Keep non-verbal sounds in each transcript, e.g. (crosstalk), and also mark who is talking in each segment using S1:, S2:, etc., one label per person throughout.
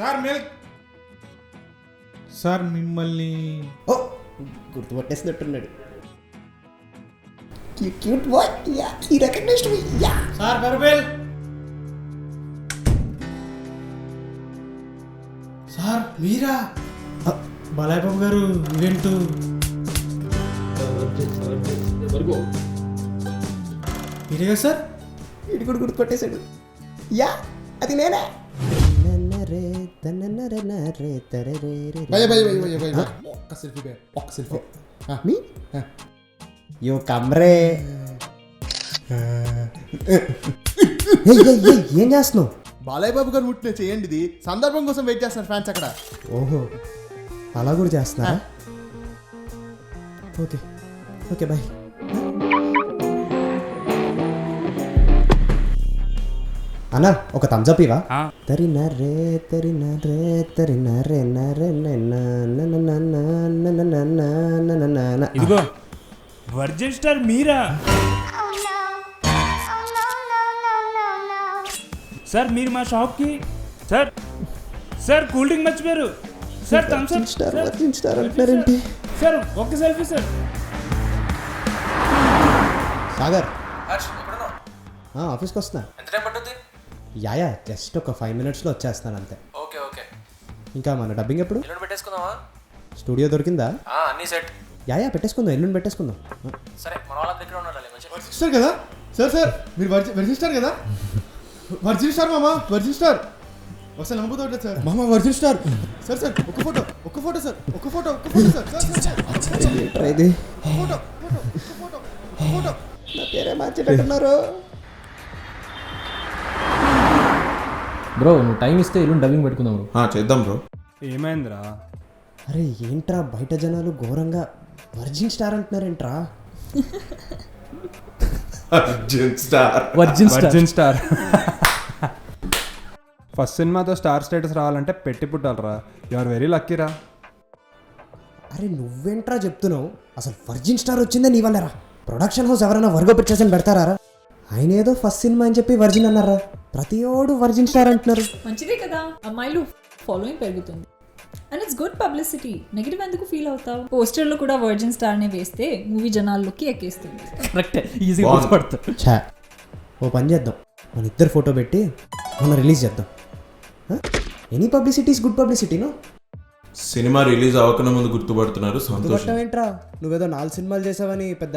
S1: Sir milk. Sir మిమ్మల్ని
S2: ఓ గుర్తుపట్టేసినట్టున్నాడు. Cute boy ya he recognized me ya
S1: sir బెర్బెల్. Sir మీరా? బాలయ్య బాబు గారు ఈవెంట్ మీరే కదా సార్?
S2: వీడు కూడా గుర్తుపట్టేశాడు. యా అది నేనే.
S3: భయ భయ భయ భయ భయ ఒక్క సెల్ఫీ ఒక్క సెల్ఫీ
S2: మీ యో కమ్రే ఏం చేస్తున్నావు?
S3: బాలయ్య బాబు గారు ముట్టిన చేయండి ఇది సందర్భం కోసం వెయిట్ చేస్తున్నారు ఫ్యాన్స్ అక్కడ.
S2: ఓహో. అలా కూడా చేస్తున్నారా? ఓకే. ఓకే బాయ్ అన్నా ఒక థమ్స్అప్ ఇవా తరి నరే తరి నరే తరి నరే నరే
S4: ఇదిగో వర్జిన్ స్టార్ మీరా సార్ మీరు మా షాప్కి సార్ సార్ కూల్ డ్రింక్ మర్చిపోయారు sir Thums Up
S2: star virgin star అంటున్నారేంటి
S4: sir ఒక్క సెల్ఫీ సార్
S2: సాగర్ ఆఫీస్కి వస్తున్నా
S5: ఎంత టైం పట్టుద్ది
S2: యా యా జస్ట్ ఒక ఫైవ్ మినిట్స్లో వచ్చేస్తాను అంతే.
S5: Okay okay.
S2: ఇంకా మన డబ్బింగ్ ఎప్పుడు?
S5: ఎల్లుండి పెట్టేసుకుందామా?
S2: స్టూడియో దొరికిందా?
S5: ఆ, అన్నీ సెట్
S2: యా యా పెట్టేసుకుందాం ఎల్లుండి పెట్టేసుకుందాం.
S5: సరే మన వాళ్ళ దగ్గర ఉండాలి మంచిగా
S3: వర్జిన్ కదా? సార్ సార్ మీరు వర్జి వర్జిన్ స్టార్ కదా? వర్జిన్ స్టార్ మామా వర్జిన్ స్టార్ ఒకసారి నమ్మబోతుంది సార్ మామా వర్జిన్ స్టార్ సార్ సార్ ఒక ఫోటో ఒక ఫోటో సార్ ఒక ఫోటో ఒక photo sir sir, sir, sir,
S2: ఇది
S3: ఫోటో ఫోటో ఒక ఫోటో ఒక ఫోటో
S2: నా పేరే మార్చేటట్టున్నారు
S6: బ్రో నువ్వు టైం ఇస్తే ఎల్లుండి డబ్బింగ్ పెట్టుకుందాం బ్రో
S1: చేద్దాం బ్రో
S4: ఏమైందిరా?
S2: అరే ఏంట్రా బయట జనాలు ఘోరంగా virgin star అంటున్నారేంట్రా?
S1: Star
S6: virgin
S4: virgin star first సినిమాతో స్టార్ స్టేటస్ రావాలంటే పెట్టి పుట్టాలరా. యు ఆర్ వెరీ లక్కీరా
S2: అరే నువ్వేంట్రా చెప్తున్నావు? అసలు వర్జిన్ స్టార్ వచ్చిందే నీ వల్లరా? ప్రొడక్షన్ హౌస్ ఎవరైనా వర్గో పిక్చర్స్ పెడతారా? ఆయన ఏదో ఫస్ట్ సినిమా అని చెప్పి వర్జిన్ అన్నారా? ప్రతి ఓడు వర్జిన్ స్టార్ అంటున్నారు
S7: మంచిదే కదా. అమ్మాయిలు ఫాలోయింగ్ పెరుగుతుంది. And it's good publicity negative ఎందుకు ఫీల్ అవుతావు? పోస్టర్లో కూడా వర్జిన్ స్టార్నే వేస్తే మూవీ జనాల్లోకి ఎక్కేస్తుంది.
S6: కరెక్టే ఈజీగా గుర్తుపడతావు
S2: ఛా ఓ పని చేద్దాం. మన ఇద్దరు ఫోటో పెట్టి మొన్న రిలీజ్ చేద్దాం. ఎనీ పబ్లిసిటీ ఇస్ గుడ్ పబ్లిసిటీనో
S8: సినిమా రిలీజ్ అవ్వకనే ముందు గుర్తుపడుతున్నారు సంతోషం.
S2: ఏంట్రా నువ్వేదో నాలుగు సినిమాలు చేసావని పెద్ద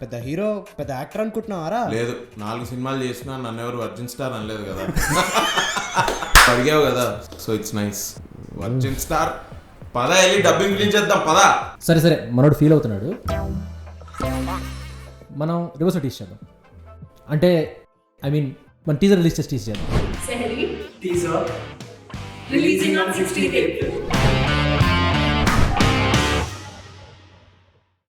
S2: పెద్ద హీరో పెద్ద యాక్టర్ అనుకుంటున్నావారా?
S8: లేదు నాలుగు సినిమాలు చేసినా నన్ను ఎవరు వర్జిన్ స్టార్ అనలేదు కదా. (laughs) అడిగావు కదా. So it's nice. Virgin star. పద వెళ్ళి డబ్బింగ్ రిలీజ్ చేద్దాం పద.
S6: సరే సరే మనోడు ఫీల్ అవుతున్నాడు. మనం రివర్స్ టీస్ చేద్దాం. అంటే ఐ మీన్ మన టీజర్ రిలీజ్ చేసి టీస్ చేద్దాం.
S7: 16th April.